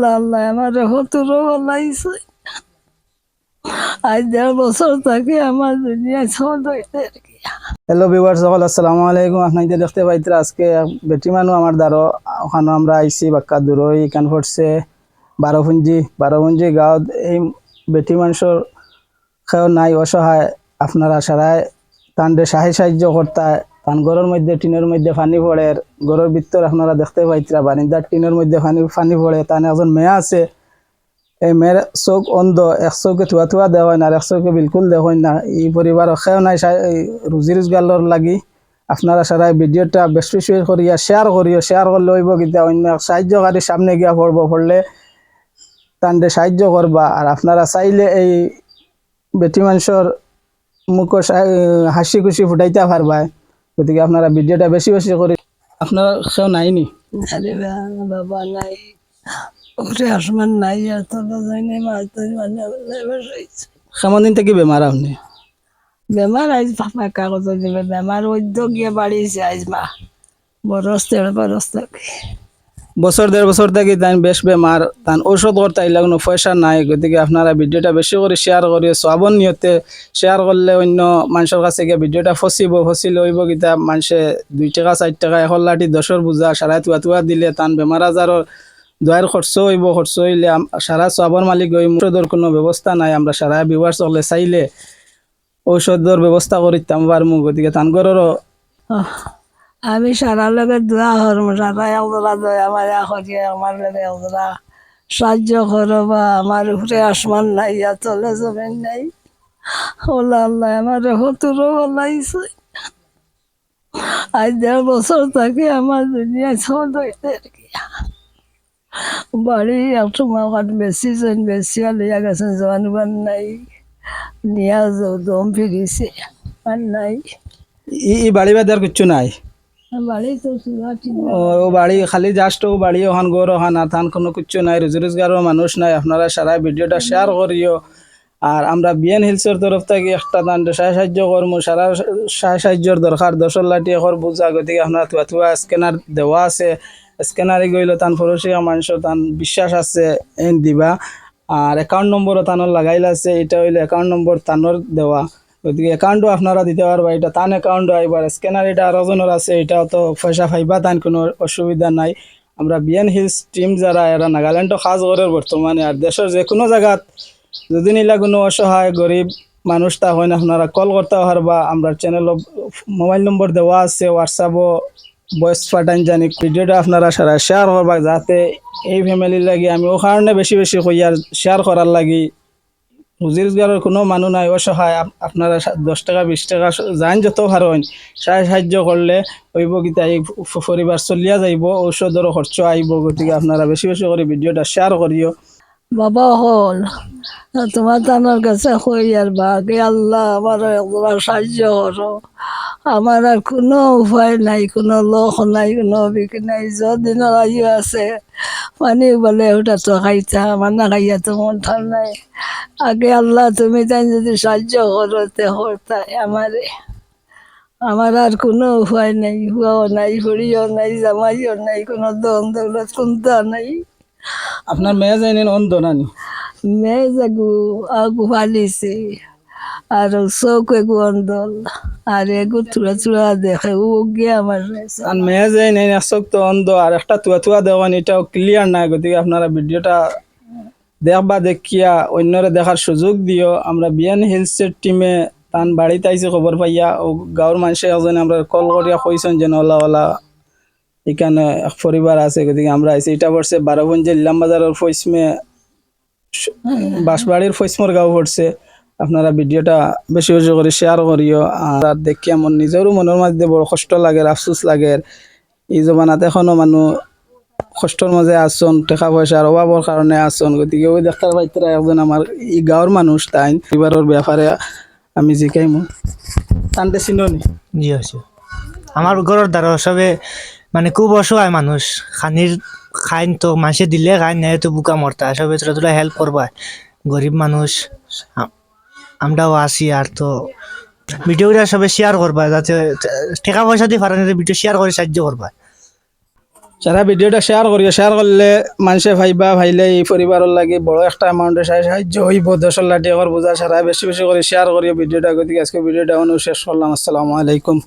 OLA আল্লাহ, আমার হতুরও বলাইছে আজ দেড় বছর থেকে আমার হ্যালো সকল আসসালামু আলাইকুম। দেখতে পাইতরা আজকে বেটি আমার দ্বারো। ওখানে আমরা আইসি বাক্কা দূরই এখান পড়ছে বারোপুঞ্জি। বারোপুঞ্জি গাঁৱত এই বেটি মানুষের খেয়েও নাই, অসহায়। আপনারা তানরে সাহায্য সাহায্য করতায়। তান ঘরের মধ্যে, টিনের মধ্যে পানি পড়ে ঘরের ভিতর আপনারা দেখতে পাইতরা, বারিন্দার টিনের মধ্যে পানি পানি পড়ে, তান একজন মেয়ে আছে। এই মেয়ের চোখ অন্ধ, এক থুয়া থুয়া দেওয়া হয় না, আর এক বিলকুল দেওয়া না। এই পরিবার খেয়েও নাই রুজি রোজগারের লাগি। আপনারা সারা ভিডিওটা বেশি বেশি করিয়া শেয়ার করিও শেয়ার করলে হইব কিন্তু অন্য এক সাহায্যকারী সামনে গিয়া পড়ব, পড়লে তান্ডে সাহায্য করবা। আর আপনারা চাইলে এই বেটি মানুষের মুখ হাসি খুশি ফুটাইতে পারবা। গতিকে আপনারা ভিডিওটা বেশি বেশি করে আপনারা সেও নাইনি? আরে বাবা নাই। আসমান নাই আর তোলা যায় নাই মাছ ধরি মানে বসাইছে। কেমন দিন থেকে বেমার আপনি? বেমার আইজ ফাঁকা কাগজ দিবে। বেমার ওইদ্য গিয়ে বাড়িয়েছে আইজ মা। বরস দেড় বরস থেকে বছর, দেড় বছর থেকে তাই বেশ বেমার তান ঔষধ করতে আইলে কোনো পয়সা নাই। গতিকে আপনারা ভিডিওটা বেশি করে শেয়ার করিয়ে সবন নিয়তে শেয়ার করলে অন্য মানুষের কাছে গিয়ে ভিডিওটা ফসিব ফসিলে হইব কিতা মানুষে দুই টাকা চার টাকা এখন লাঠি দশর বুঝা সারা তুয়া তুয়া দিলে তান বেমার আজারর দোয়ার খরচ হইব খরচ হইলে সারা সবর মালিক হই ঔষধের কোনো ব্যবস্থা নাই। আমরা সারা বিবার চলে, চাইলে ঔষধের ব্যবস্থা করিতাম পারমু গতিকে তান ঘরেরও আমি সারা লগে দোয়া করম সারা একজোড়া দয়া মায়া করি, আমার লগে একজোড়া সাহায্য করো বা আমার উপরে আসমান নাই আর তলে জমিন নাই। ওলা আল্লাহ আমার হতুরও বলাইছে আজ দেড় বছর থেকে আমার দুনিয়া কি বাড়ি একটু মাকাট বেশিছেন বেশি লিয়া গেছেন জোয়ান বান নাই। নিয়া দম ফিরিছে, আর নাই। ই বাড়ি বাদ আর কিচ্ছু নাই? ও বাড়ি খালি জাস্ট ও বাড়ি ওখান গর ওখান আর থান কোনো কিচ্ছু নাই রুজি রোজগারও মানুষ নাই। আপনারা সারা ভিডিওটা শেয়ার করিও। আর আমরা বিএন হিলসের তরফ থেকে একটা দান সাহায্য সাহায্য করব সারা সাহায্য সাহায্যর দরকার দশর লাঠি এখন বুঝা গতিকে আপনার থুয়া থুয়া স্ক্যানার দেওয়া আছে। স্ক্যানারে গইলে তান ফরসিয়া মানুষের তান বিশ্বাস আছে এন দিবা। আর অ্যাকাউন্ট নম্বরও তানোর লাগাইল আছে এটা হইলে অ্যাকাউন্ট নম্বর তানোর দেওয়া। গতিকে অ্যাকাউন্টও আপনারা দিতে পারবা, এটা তান অ্যাকাউন্টও আইবার। স্ক্যানার এটা আরও জনের আছে, এটাও তো পয়সা পাইবা তান, কোনো অসুবিধা নাই। আমরা বিএন হিলস টিম যারা, এরা নাগাল্যান্ডও কাজ করে বর্তমানে, আর দেশের যে কোনো জায়গাত যদি নিলা কোনো অসহায়, গরিব মানুষ, তা হয় না আপনারা কল করতে পারবা। আমরা চ্যানেল মোবাইল নম্বর দেওয়া আছে হোয়াটসঅ্যাপও ভয়েস পাঠান জানি। ভিডিওটা আপনারা সারা শেয়ার করবা, যাতে এই ফ্যামিলির লাগি আমি ও কারণে বেশি বেশি কইয়ার শেয়ার করার লাগি। রোজগারের কোনো মানুষ নাই, অসহায়। আপ- আপনারা দশ টাকা, বিশ টাকা যান যত পারেন সাহায্য সাহায্য করলে হইব কিতা এই পরিবার চলিয়া যাইব ঔষধেরও খরচ আইব গতিকে আপনারা বেশি বেশি করে ভিডিওটা শেয়ার করিও বাবা হল, তোমার তানোর কাছে কই আর বাকে আল্লাহ আমার একবার সাহায্য করো। আমার আর কোনো উপায় নাই, কোনো লোক নাই, কোনো বিক নাই যদিন আছে। পানি বলে ওটা তো খাইতা আমার না খাইয়া তো মন ঠান নাই। আগে আল্লাহ তুমি তাই যদি সাহায্য করো তে হরতাই আমারে। আমার আর কোনো উপায় নাই হুয়াও নাই ফুড়িও নাই জামাইও নাই কোনো দম দৌলত কোনটা নাই। আপনার মেয়ে যাইনি অন্ধ নানি? মেয়ে যাগু আগু ফালিছে আর চৌক এগু অন্দল আর এগু থুড়া থুড়া দেখে ও গিয়ে আমার। আর মেয়ে যাই নেই আসক তো অন্ধ। আর একটা তুয়া তুয়া দেওয়ান এটাও ক্লিয়ার নাই গতিকে আপনারা ভিডিওটা দেখবা দেখিয়া অন্যরে দেখার সুযোগ দিও। আমরা বিয়ান হিলসের টিমে তান বাড়িতে আইসি খবর পাইয়া। ও গাঁৱৰ মানুষে এজনে আমরা কল করিয়া কইছেন যেন ওলা ওলা এখানে এক পরিবার আছে। গতিকে আমরা আইসি এটা পড়ছে বারোগঞ্জের ইলাম বাজারের ফৈসমে বাঁশবাড়ির ফৈসমর গাঁও পড়ছে। আপনারা ভিডিওটা বেশি বেশি করে শেয়ার করিও, আর দেখি আমার নিজেরও মনের মধ্যে বড় কষ্ট লাগে, আফসোস লাগে। এই জমানাত এখনও মানুষ কষ্টর মাঝে আসন টাকা পয়সার অভাবের কারণে আসন গতিকে ওই ডাক্তার বাইতরা একজন আমার এই গাঁৱৰ মানুষ, তাই পরিবারের ব্যাপারে আমি জিকাইমু। টানতে চিননি? জি, আছে। আমার ঘরের দ্বারা সবে মানে খুব অসহায় মানুষ। খানির খাইন তো মাসে দিলে খাইন নেয় তো বুকা মরতা। সবে ছোট ছোট হেল্প করবা গরিব মানুষ আমরাও আসি আর তো ভিডিওটা সবে শেয়ার করবা, যাতে টাকা পয়সা দিয়ে ফারেন ভিডিও শেয়ার করে সাহায্য করবা। যারা ভিডিওটা শেয়ার করিও শেয়ার করলে মানুষে ভাইবা, ভাইলে এই পরিবারের লাগে বড় একটা অ্যামাউন্টে সাহায্য হইব দশল লাটি বোঝা সারা বেশি বেশি করে শেয়ার করিও ভিডিওটা। গতিকে আজকে ভিডিওটা শেষ করলাম। আসসালামু আলাইকুম।